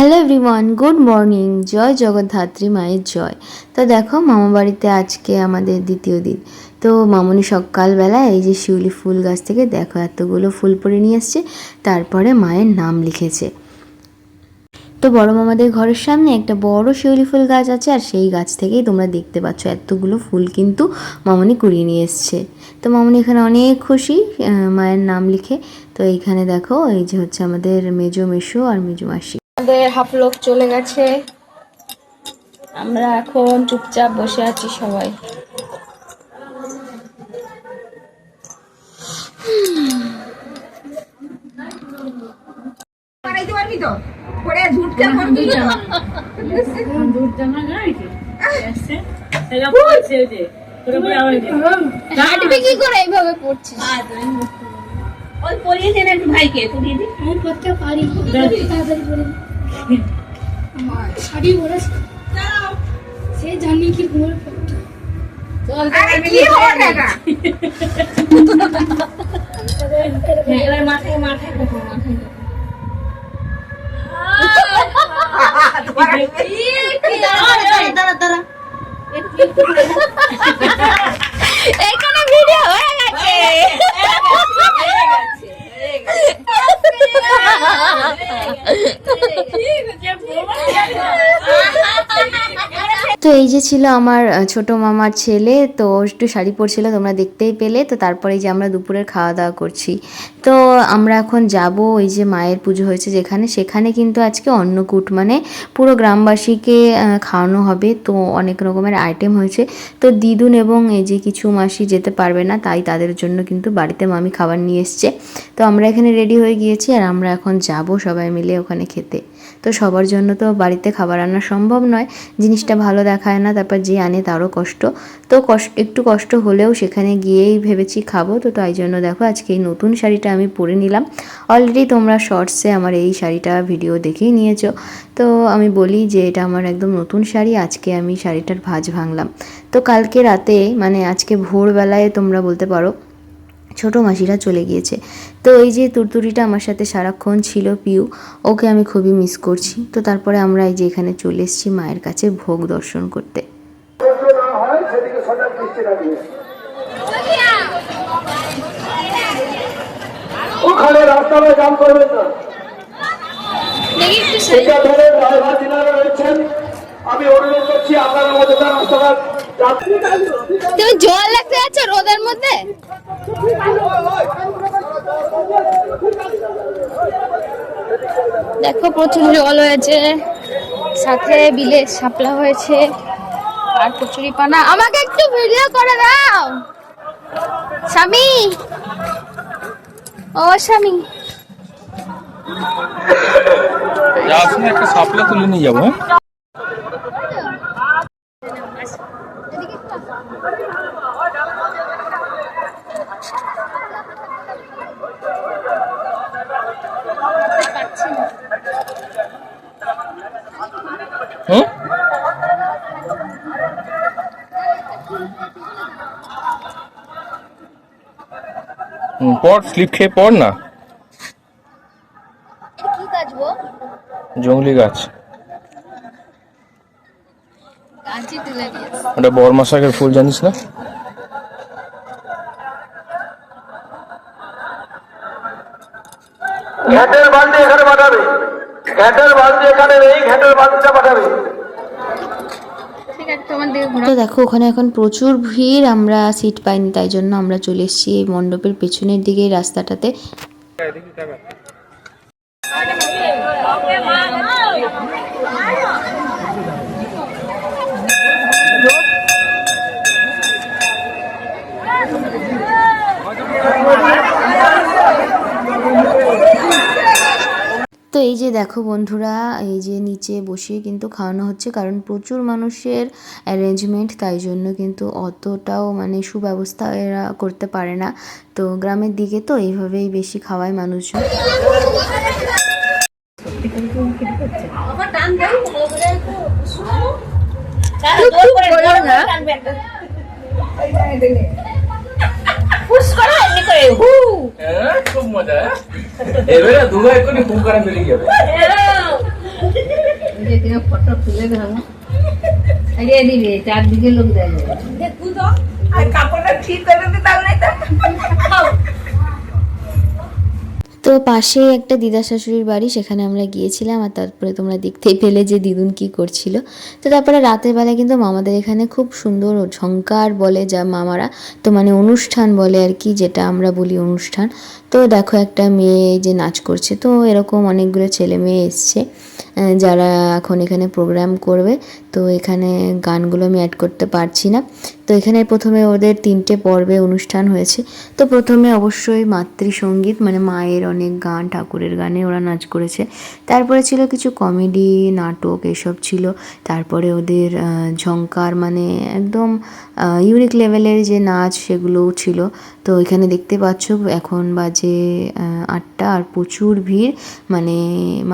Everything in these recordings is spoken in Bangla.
হ্যালো এভরিওয়ান গুড মর্নিং জয় জগদ্ধাত্রী মায়ের জয়। তো দেখো মামা বাড়িতে আজকে আমাদের দ্বিতীয় দিন। তো মামনি সকালবেলা এই যে শিউলি ফুল গাছ থেকে দেখো এতগুলো ফুল পরে নিয়ে এসছে তারপরে মায়ের নাম লিখেছে। তো বড় মামাদের ঘরের সামনে একটা বড় শিউলি ফুল গাছ আছে, আর সেই গাছ থেকেই তোমরা দেখতে পাচ্ছ এতগুলো ফুল কিন্তু মামনি কুড়িয়ে নিয়ে এসছে। তো মামনি এখানে অনেক খুশি মায়ের নাম লিখে। তো এইখানে দেখো, এই যে হচ্ছে আমাদের মেজো মেশো আর মেজো মাসি। আমাদের হাফ লোক চলে গেছে। আমরা এখন চুপচাপ বসে আছি সবাই। কি করে? এইভাবে পড়ছিস। ওই পরিয়ে দেন একটু ভাইকে দিন আমি পড়তে পারি। তাড়াতাড়ি শাড়ি পরেছে সে জানি কি? এবার মাথায় মাথায় মাথায় দেখো। এখানে ভিডিও হয়ে গেছে তো এই যে ছিল আমার ছোট মামার ছেলে, তো একটু শাড়ি পরছিল, তোমরা দেখতেই পেলে। তো তারপরে এই যে আমরা দুপুরের খাওয়া দাওয়া করছি। তো আমরা এখন যাব, ওই যে মায়ের পুজো হয়েছে যেখানে। সেখানে কিন্তু আজকে অন্নকূট মানে পুরো গ্রামবাসীকে খাওয়ানো হবে। তো অনেক রকমের আইটেম হয়েছে। তো দিদুন এবং এই যে কিছু মাসি যেতে পারবে না, তাই তাদের জন্য কিন্তু বাড়িতে মামি খাবার নিয়ে এসছে। তো আমরা এখানে রেডি হয়ে গিয়েছি আর আমরা এখন যাব সবাই মিলে ওখানে খেতে। তো সবার জন্য তো বাড়িতে খাবার আনা সম্ভব নয়। জিনিসটা ভালো দেখায় না, তারপর যে আনে তারও কষ্ট। তো কষ্ট একটু কষ্ট হলেও সেখানে গিয়েই ভেবেছি খাব। তো তাই জন্য দেখো আজকে এই নতুন শাড়িটা আমি পরে নিলাম। অলরেডি তোমরা শর্টসে আমার এই শাড়িটা ভিডিও দেখেই নিয়েছো। তো আমি বলি যে এটা আমার একদম নতুন শাড়ি, আজকে আমি শাড়িটার ভাঁজ ভাঙলাম। তো কালকে রাতে মানে আজকে ভোরবেলায় তোমরা বলতে পারো ছোট মাসিরা চলে গিয়েছে। তো এই যে তুরতুরিটা আমার সাথে সারাক্ষণ ছিল পিউ ওকে আমি খুবই মিস করছি। তো তারপরে আমরা এই যে এখানে চলে এসেছি মায়ের কাছে ভোগ দর্শন করতে। ওখানে রাস্তাটা জাম করবেন না এটা ধরে ড্রাইভার যিনারা রয়েছেন। আমি অনুরোধ করছি আপনারা মধ্যে রাস্তাটা জাম তুমি জল লাগতে যাচ্ছ রোদের মধ্যে? দেখো প্রচুর জল হয়েছে। সাথে বিলে শাপলা হয়েছে আর কচুরি পানা। আমাকে একটু ভিডিও করে দাও। স্বামী। ও স্বামী। একটা সাপলা তুলে নিয়ে যাব পড় স্লিপ খেয়ে পড় না? কি জঙ্গলি গাছ। ওটা বর্মা শাকের ফুল জানিস না? ঘ্যাটের বালতি এখানে পাঠাবে। ঘ্যাটের বালতি এখানে নেই ঘ্যাটের বালতিটা পাঠাবে ঠিক আছে তোমার দিকে ঘোরা তো দেখো, ওখানে এখন প্রচুর ভিড়, আমরা সিট পাইনি, তাই জন্য আমরা চলে এসেছি এই মণ্ডপের পেছনের দিকে রাস্তাটাতে। তো এই যে দেখো বন্ধুরা, এই যে নিচে বসে কিন্তু খাওয়ানো হচ্ছে, কারণ প্রচুর মানুষের অ্যারেঞ্জমেন্ট তাই জন্য কিন্তু অতটাও মানে সুব্যবস্থা এরা করতে পারে না। তো গ্রামের দিকে তো এইভাবেই বেশি খাওয়ায় মানুষজন। খুব মজা এবারে দুবাই করে হুম করে বেরিয়ে যাবে ফটো তুলে ধরো দিয়ে দিবে চারদিকে লোক দেখবে তো পাশে একটা দিদা শাশুড়ির বাড়ি, সেখানে আমরা গিয়েছিলাম আর তারপরে তোমরা দেখতেই পেলে যে দিদুন কি করছিল। তো তারপরে রাতের বেলা কিন্তু মামাদের এখানে খুব সুন্দর ঝঙ্কার বলে যা মামারা, তো মানে অনুষ্ঠান বলে আর কি যেটা আমরা বলি অনুষ্ঠান। তো দেখো একটা মেয়ে যে নাচ করছে, তো এরকম অনেকগুলো ছেলে মেয়ে এসছে। যারা এখন এখানে প্রোগ্রাম করবে, তো এখানে গানগুলো আমি অ্যাড করতে পারছি না। তো এখানে প্রথমে ওদের তিনটে পর্বে অনুষ্ঠান হয়েছে। তো প্রথমে অবশ্যই মাতৃসঙ্গীত মানে মায়ের অনেক গান, ঠাকুরের গানে ওরা নাচ করেছে। তারপরে ছিল কিছু কমেডি নাটক এসব ছিল। তারপরে ওদের ঝঙ্কার মানে একদম ইউনিক লেভেলের যে নাচ সেগুলোও ছিল। তো এখানে দেখতে পাচ্ছ, এখন বাজে আটটা, আর প্রচুর ভিড়। মানে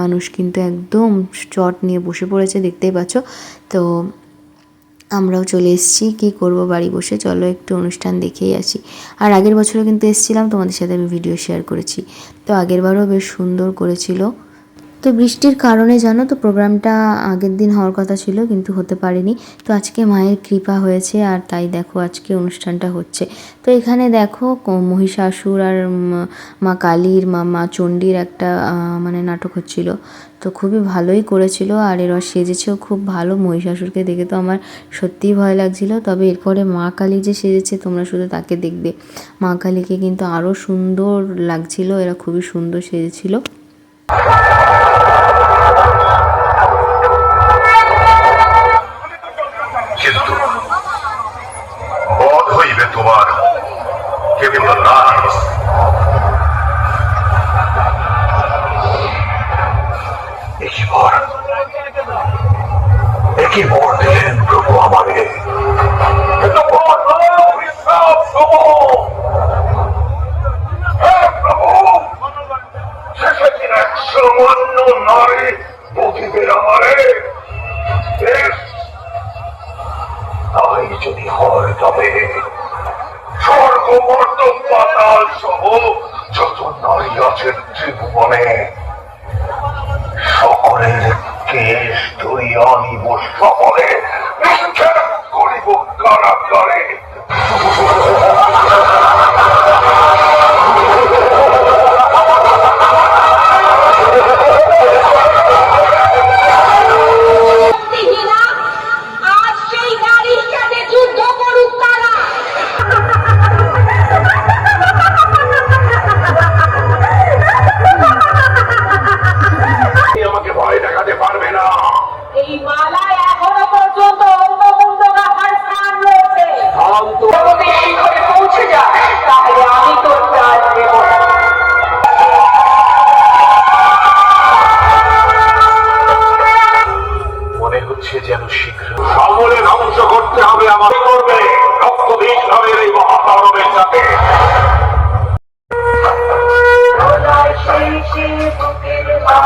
মানুষ কিন্তু একদম চট নিয়ে বসে পড়েছে, দেখতেই পাচ্ছ। তো আমরাও চলে এসেছি, কি করব বাড়ি বসে, চলো একটু অনুষ্ঠান দেখেই আসি। আর আগের বছরও কিন্তু এসেছিলাম, তোমাদের সাথে আমি ভিডিও শেয়ার করেছি। তো আগের বারও বেশ সুন্দর করেছিল। তো বৃষ্টির কারণে জানো তো প্রোগ্রামটা আগের দিন হওয়ার কথা ছিল, কিন্তু হতে পারেনি। তো আজকে মায়ের কৃপা হয়েছে আর তাই দেখো আজকে অনুষ্ঠানটা হচ্ছে। তো এখানে দেখো মহিষাসুর আর মা কালীর, মা মা চণ্ডীর একটা মানে নাটক হচ্ছিল। তো খুবই ভালোই করেছিল আর এরা সেজেছেও খুব ভালো মহিষাসুরকে দেখে তো আমার সত্যিই ভয় লাগছিল। তবে এরপরে মা কালী যে সেজেছে, তোমরা শুধু তাকে দেখবে। মা কালীকে কিন্তু আরও সুন্দর লাগছিল, এরা খুবই সুন্দর সেজেছিল। ধরিয়া আনিব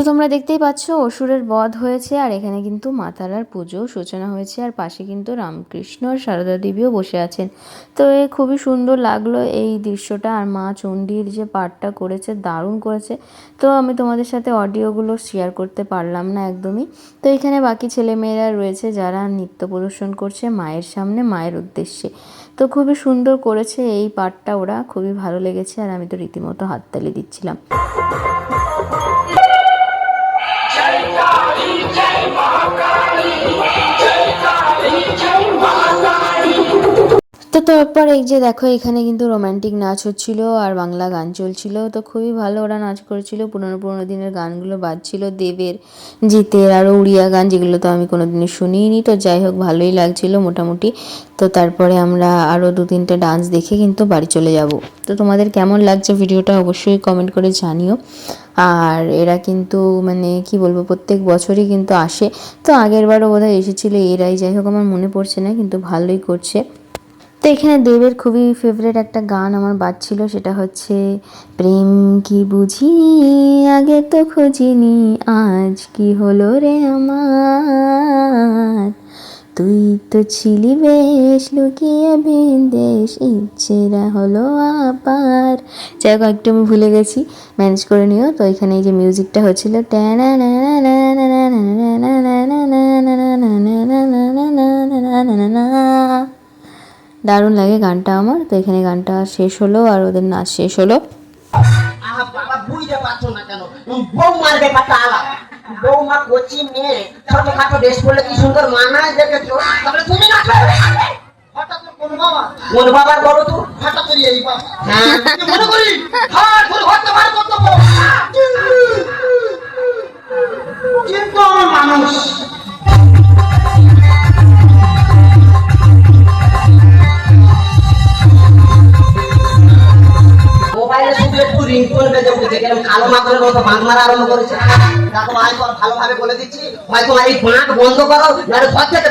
তো তোমরা দেখতেই পাচ্ছ, অসুরের বধ হয়েছে আর এখানে কিন্তু মাতারার পুজো সূচনা হয়েছে আর পাশে কিন্তু রামকৃষ্ণ আর সারদা দেবীও বসে আছেন। তো এ খুবই সুন্দর লাগল এই দৃশ্যটা আর মা চণ্ডীর যে পাঠটা করেছে, দারুণ করেছে। তো আমি তোমাদের সাথে অডিওগুলো শেয়ার করতে পারলাম না একদমই। তো এখানে বাকি ছেলেমেয়েরা রয়েছে যারা নৃত্য প্রদর্শন করছে মায়ের সামনে, মায়ের উদ্দেশ্যে। তো খুবই সুন্দর করেছে এই পাঠটা ওরা, খুবই ভালো লেগেছে আর আমি তো রীতিমতো হাততালি দিচ্ছিলাম। তারপর এই যে দেখো, এখানে কিন্তু রোম্যান্টিক নাচ হচ্ছিল আর বাংলা গান চলছিল। তো খুবই ভালো ওরা নাচ করেছিল। পুরনো পুরনো দিনের গানগুলো বাজছিল। দেবের, জিতের আরও উড়িয়া গান যেগুলো তো আমি কোনোদিনই শুনিনি তো যাই হোক, ভালোই লাগছিল মোটামুটি। তো তারপরে আমরা আরও দু তিনটে ডান্স দেখে কিন্তু বাড়ি চলে যাব। তো তোমাদের কেমন লাগছে ভিডিওটা অবশ্যই কমেন্ট করে জানিও। আর এরা কিন্তু মানে কি বলব, প্রত্যেক বছরই কিন্তু আসে। তো আগের বারও বোধহয় এসেছিল এরাই। যাই হোক, আমার মনে পড়ছে না, কিন্তু ভালোই করছে। তো এখানে দেবের খুবই ফেভারিট একটা গান আমার বাজছিল, সেটা হচ্ছে, প্রেম কি বুঝি আগে তো খুঁজিনি, আজ কি হলো রে আমার? তুই তো ছিলি বেশ লুকিয়ে বিদেশ ইচ্ছেরা হলো আবার যাই হোক একটু আমি ভুলে গেছি ম্যানেজ করে নিও। তো এখানে এই যে মিউজিকটা হচ্ছিল না না না না না না না না না না না না না না না না দারুণ লাগে গানটা আমার। তো এখানে গানটা শেষ হলো আর ওদের নাচ শেষ হলো। হ্যাঁ। মনে মানুষ মোবাইলে শুধু একটু রিংটোন বেজে উঠেছে কেরম কালো মাকড়ের মতো বাঁধ মারা আরম্ভ করেছে। দেখো ভাই ভালোভাবে বলে দিচ্ছি। ভাই তোমার এই বাঁধ বন্ধ করো, নাহলে ঘর থেকে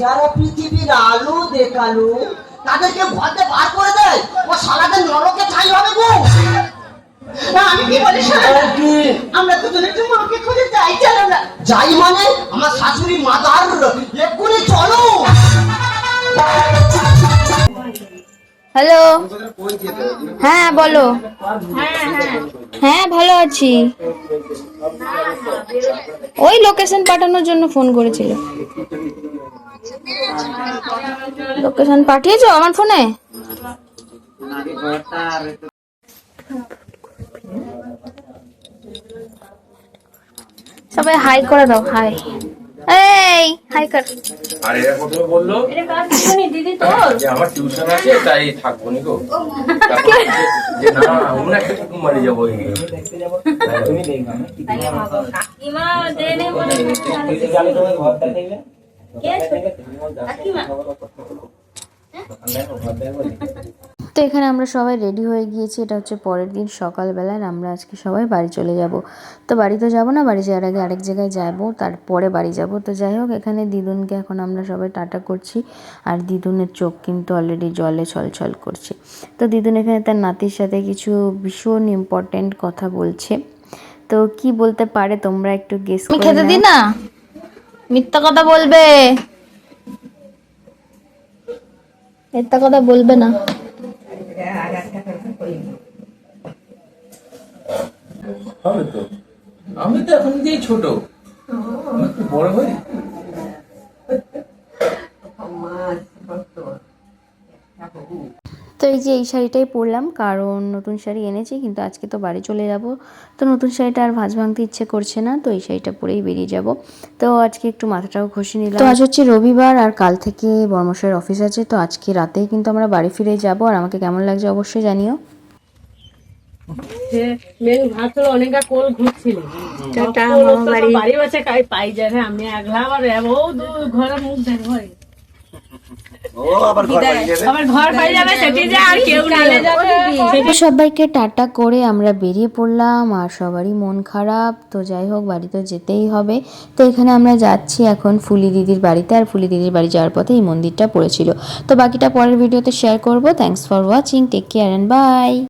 যারা পৃথিবীর আলো দেখাল তাদেরকে ঘর দিয়ে বার করে দেয়। ও সালাদের নরকে ঠাই হবে গো। না আমি কি বলি আমরা দুজনে একটু মাকে খুঁজে যাই চলো না? যাই মানে? আমার শাশুড়ি মাদার। এক্ষুনি চলো। হ্যালো? হ্যাঁ বলো। হ্যাঁ ভালো আছি। ওই লোকেশন পাঠানোর জন্য ফোন করেছিল। লোকেশন পাঠিয়েছো আমার ফোনে? সবাই হাই করে দাও হাই এই হাই কর। আর এরা প্রথমে বলল দিদি তোর? যে আমার টিউশন আছে তাই থাকব নি গো। যে- না অন্য একটা কুমারি যাব ওই তো এখানে আমরা সবাই রেডি হয়ে গিয়েছি। এটা হচ্ছে পরের দিন সকালবেলায় আমরা আজকে সবাই বাড়ি চলে যাব। তো বাড়ি তো যাব না বাড়ি যাওয়ার আগে আরেক জায়গায় যাব তারপরে বাড়ি যাব। তো যাই হোক এখানে দিদুনকে এখন আমরা সবাই টাটা করছি আর দিদুনের চোখ কিন্তু অলরেডি জলে ছলছল করছে। তো দিদুন এখানে তার নাতির সাথে কিছু ভীষণ ইম্পর্ট্যান্ট কথা বলছে। তো কি বলতে পারে তোমরা একটু গেস আমি খেতে দিই না মিথ্যা কথা বলবে। মিথ্যা কথা বলবে না। হবে তো। আমি তো এখন যেই ছোট। বড় হই? এই যে এই শাড়িটাই পরলাম কারণ নতুন শাড়ি এনেছি কিন্তু আজকে তো বাড়ি চলে যাব। তো নতুন শাড়িটা আর ভাঁজ ভাঙতে ইচ্ছে করছে না তো এই শাড়িটা পরেই বেরিয়ে যাব। তো আজকে একটু মাথাটাও ঘষে নিলাম। তো আজ হচ্ছে রবিবার আর কাল থেকে বর্মশাইয়ের অফিস আছে তো আজকে রাতেই কিন্তু আমরা বাড়ি ফিরে যাব আর আমাকে কেমন লাগছে অবশ্যই জানিও। মেন ভাত হলো অনেক কোল ঘুরছিল। বাড়ি বাচ্চা কাই পাই যাবে আমি আগলা আবার ও দু ঘরের মুখ ধরে সবাইকে টাটা করে আমরা বেরিয়ে পড়লাম আর সবারই মন খারাপ। তো যাই হোক বাড়ি তো যেতেই হবে। তো এখানে আমরা যাচ্ছি এখন ফুলি দিদির বাড়িতে আর ফুলি দিদির বাড়ি যাওয়ার পথে এই মন্দিরটা পড়েছিল। তো বাকিটা পরের ভিডিওতে শেয়ার করব। Thanks for watching take care and bye